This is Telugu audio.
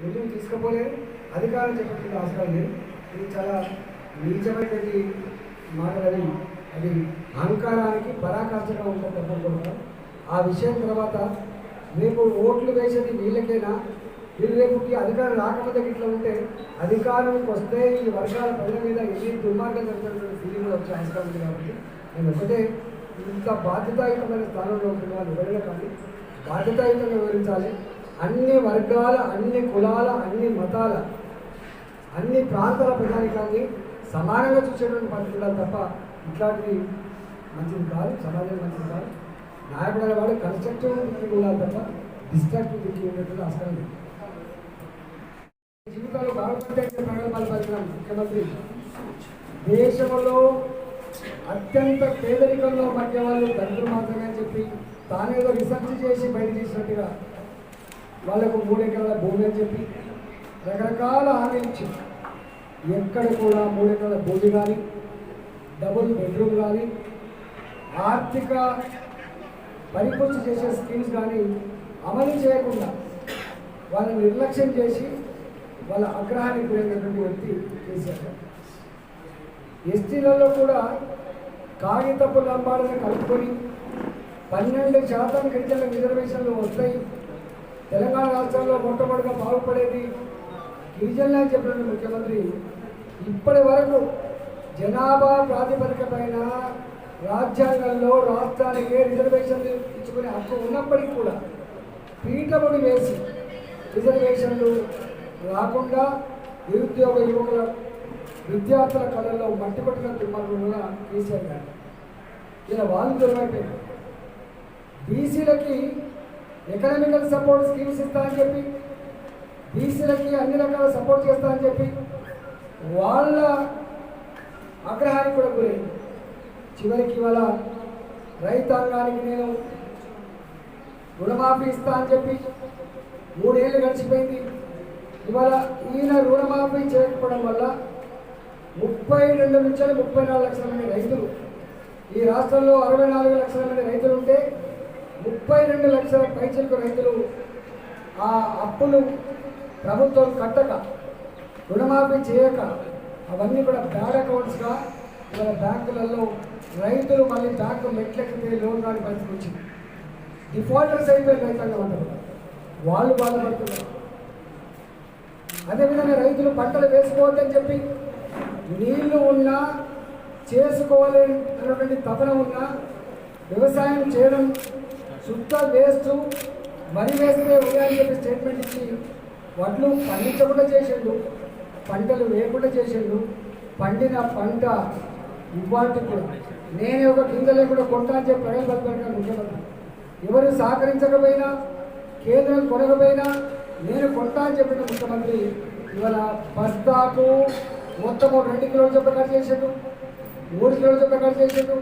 ముందుకు తీసుకుపోలేదు. అధికారం చెప్పడానికి అవసరం లేదు. ఇది చాలా నీచమైనది మాటలని అది. అహంకారానికి పరాకాష్ఠగా ఉంటుంది తప్పకుండా ఆ విషయం తర్వాత రేపు ఓట్లు వేసేది వీళ్ళకైనా? వీళ్ళు రేపుకి అధికారం రాకపోతే ఇట్లా ఉంటే అధికారంకి వస్తే ఈ వర్షాల ప్రజల మీద ఎన్ని దుర్మార్గం జరుగుతున్న ఫీలింగ్ వచ్చే అవసరం ఉంది కాబట్టి నేను ఒకటే ఇంత బాధ్యతాయుతమైన స్థానంలో ఉంటున్న వాళ్ళు ఎవరైనా కానీ బాధ్యతాయుతంగా వివరించాలి. అన్ని వర్గాల అన్ని కులాల అన్ని మతాల అన్ని ప్రాంతాల ప్రజానికాన్ని సమానంగా చూసేటువంటి పద్ధతి ఉండాలి తప్ప ఇట్లాంటివి మంచిది కాదు సమాజం మంచిది కాదు. నాయకుడు వాడు కన్స్ట్రక్టివ్ థింకింగ్ ఉండాలి తప్ప డిస్ట్రాక్టివ్ థింకింగ్ ఉండేటువంటి అవసరం లేదు. జీవితాలు బాగుపడే ప్రగల్భాలు ముఖ్యమంత్రి. దేశంలో అత్యంత పేదరికంలో మధ్య వాళ్ళు తండ్రులు మాత్రమే అని చెప్పి తానేదో రీసెర్చ్ చేసి బయట తీసినట్టుగా వాళ్ళకు మూడు ఎకరాల భూమి అని చెప్పి రకరకాల హామీలు ఇచ్చింది ఎక్కడ కూడా మూడు ఎకరాల భూమి కానీ డబుల్ బెడ్రూమ్ కానీ ఆర్థిక పరిపూర్తి చేసే స్కీమ్స్ కానీ అమలు చేయకుండా వాళ్ళని నిర్లక్ష్యం చేసి వాళ్ళ ఆగ్రహానికి గురైనటువంటి వ్యక్తి కేసీఆర్ ఎస్టీలలో కూడా కాగితపు లంబాలను కలుపుకొని పన్నెండు శాతం గిరిజన రిజర్వేషన్లు వస్తాయి. తెలంగాణ రాష్ట్రంలో మొట్టమొదటిగా బాగుపడేది గిరిజనులే చెప్పిన ముఖ్యమంత్రి. ఇప్పటి వరకు జనాభా ప్రాతిపదిక పైన రాజ్యాంగంలో రాష్ట్రానికి రిజర్వేషన్లు ఇచ్చుకునే హక్కు ఉన్నప్పటికీ కూడా పీఠముడి వేసి రిజర్వేషన్లు రాకుండా నిరుద్యోగ యువకుల విద్యార్థుల కళల్లో మట్టి పట్టిన దుర్మార్గం కూడా కేసీఆర్ గారు. ఇలా వాళ్ళు దూరమైపోయారు బీసీలకి ఎకనామికల్ సపోర్ట్ స్కీమ్స్ ఇస్తా అని చెప్పి బీసీలకి అన్ని రకాల సపోర్ట్ చేస్తా అని చెప్పి వాళ్ళ ఆగ్రహానికి కూడా గురైంది. చివరికి ఇవాళ రైతాంగానికి నేను రుణమాఫీ ఇస్తా అని చెప్పి మూడేళ్ళు గడిచిపోయింది. ఇవాళ ఈయన రుణమాఫీ చేయకపోవడం వల్ల ముప్పై రెండు నుంచి ముప్పై నాలుగు లక్షల మంది రైతులు ఈ రాష్ట్రంలో అరవై నాలుగు లక్షల మంది రైతులు ఉంటే రెండు లక్షల పైసలకు రైతులు ఆ అప్పులు ప్రభుత్వం కట్టక రుణమాఫీ చేయక అవన్నీ కూడా బ్యాడ్ అకౌంట్స్గా ఇవాళ బ్యాంకులలో రైతులు మళ్ళీ బ్యాంకు మెట్లెక్కితే లోన్ రాని పరిస్థితి వచ్చింది. డిఫాల్టర్స్ అయిపోయి రైతాంగం అంటారు వాళ్ళు బాధపడుతున్నారు. అదేవిధంగా రైతులు పంటలు వేసుకోవద్దని చెప్పి నీళ్ళు ఉన్నా చేసుకోవాలి అన్నటువంటి తపన ఉన్నా వ్యవసాయం చేయడం శుద్ధ వేస్ట్ వరి వేస్తే ఉన్నాయని చెప్పి స్టేట్మెంట్ ఇచ్చి వడ్లు పండించకుండా చేసిండు పంటలు వేయకుండా చేసిండు పండిన పంట ఇవ్వాటి కూడా నేనే ఒక కింద లేకుండా కొంటా అని చెప్పి ప్రగల్భాలు ముఖ్యమంత్రి. ఎవరు సహకరించకపోయినా కేంద్రం కొనకపోయినా నేను కొంటా అని చెప్పిన ముఖ్యమంత్రి ఇవాళ బస్తాకు మొత్తం రెండు కిలోల చొప్పున కట్ చేసాడు మూడు కిలోల చొప్పున కట్ చేసాడు.